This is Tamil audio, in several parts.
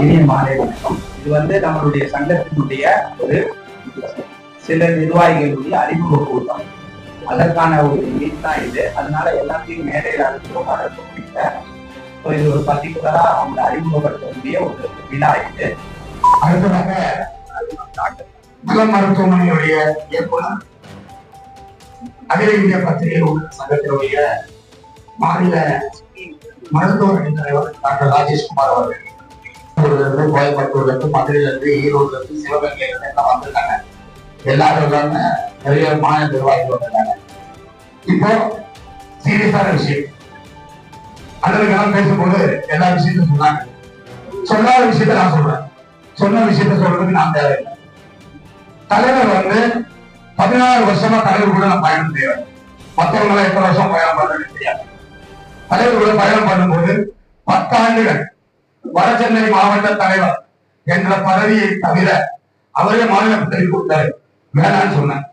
இனிய மாலை வணக்கம். இது வந்து நம்மளுடைய சங்கத்தினுடைய ஒரு சில நிர்வாகிகளுடைய அறிமுக கூட்டம். அதற்கான ஒரு மீட் தான் இது. அதனால எல்லாத்தையும் மேடையில் அழைச்சோம் ஸோ இது ஒரு பர்டிகுலரா அவங்க அறிமுகப்படுத்தக்கூடிய ஒரு விழா இது. அடுத்ததாக நல மருத்துவமனையுடைய இயக்குனர் அகில இந்திய பத்திரிகை உள்ள சங்கத்தினுடைய மாநில மருத்துவமனை தலைவர் டாக்டர் ராஜேஷ்குமார் அவர்கள். இருந்து கோயம்புத்தூர்ல இருந்து மதுரையில இருந்து ஈரோடுல இருந்து சிவகங்கையில இருந்து எல்லாம் வந்திருக்காங்க. எல்லாரும் இல்லாம நிறைய மாநில நிர்வாகிகள் வந்திருக்காங்க. இப்போ சீரியஸான விஷயம். அண்ணனுக்கெல்லாம் பேசும்போது எல்லா விஷயத்தையும் சொன்னாங்க. சொல்லாத விஷயத்த நான் சொல்றேன். சொன்ன விஷயத்த சொல்றதுக்கு நான் தேவையில்லை. தலைவர் வந்து பதினாறு வருஷமா தலைவர் கூட நான் பயணம் செய்யறேன் மற்றவங்க எத்தனை வருஷம் பயணம் பண்றேன்னு தெரியாது. தலைவர் கூட பயணம் பண்ணும்போது பத்தாண்டுகள் வடசென்னை மாவட்ட தலைவர் என்ற பதவியை தவிர அவரே மாநில பதவி கொடுத்தாரு. வேணான்னு சொன்னேன்.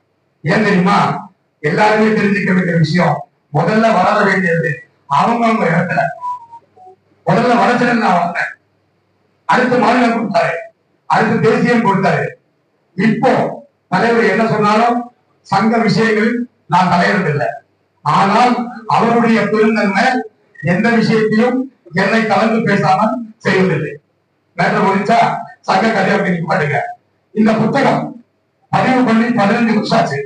ஏன் தெரியுமா? எல்லாருமே தெரிஞ்சுக்க வேண்டிய விஷயம் முதல்ல வளர வேண்டியது அவங்கவங்க இடத்துல. முதல்ல வடசென்னை நான் வந்தேன் அடுத்து மாநிலம் கொடுத்தாரு. அடுத்து தேசியம் கொடுத்தாரு. இப்போ தலைவர் என்ன சொன்னாலும் சங்க விஷயங்களில் நான் தலையிடவில்லை ஆனால் அவருடைய பெருந்தன்மை எந்த விஷயத்தையும் என்னை கலந்து பேசாமல் செய்வதில்லை. நேற்று முடிச்சா சங்க கதை அப்படின்னு பாட்டுங்க. இந்த புத்தகம் பதிவு பண்ணி பதினஞ்சு வருஷம் ஆச்சு.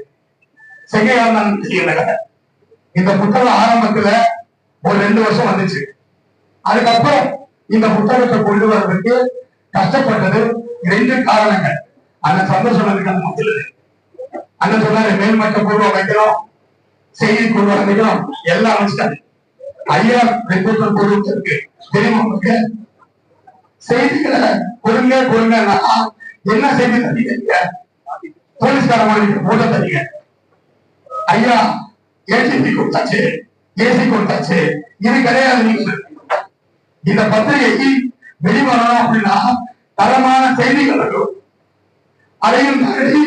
செங்கையாளன் இந்த புத்தகம் ஆரம்பத்துல ஒரு ரெண்டு வருஷம் வந்துச்சு. அதுக்கப்புறம் இந்த புத்தகத்தை கொண்டு வர்றதுக்கு கஷ்டப்பட்டது ரெண்டு காரணங்கள். அண்ணன் சந்தோஷம் அதுக்கு முதல்ல அண்ணன் சொன்னாரு மேல்மட்ட குழு வைக்கிறோம் செய்தி குழு அமைக்கிறோம் எல்லாம் அமைச்சிட்டாரு. ஐயா பெற்ற குழு இருக்கு தெரியுமா உங்களுக்கு? செய்திகளை கொடுங்க கொடுங்கன்னா என்ன செய்தி தரீங்க? போலீஸ்கார மாதிரி போட்ட தரீங்க. ஐயா ஏஜிபி கொடுத்தாச்சு ஏசி கொடுத்தாச்சு. இது கிடையாது நீங்க. இந்த பத்திரிகைக்கு வெளிவரணும் அப்படின்னா தரமான செய்திகள் இருக்கும் அதையும் தாண்டி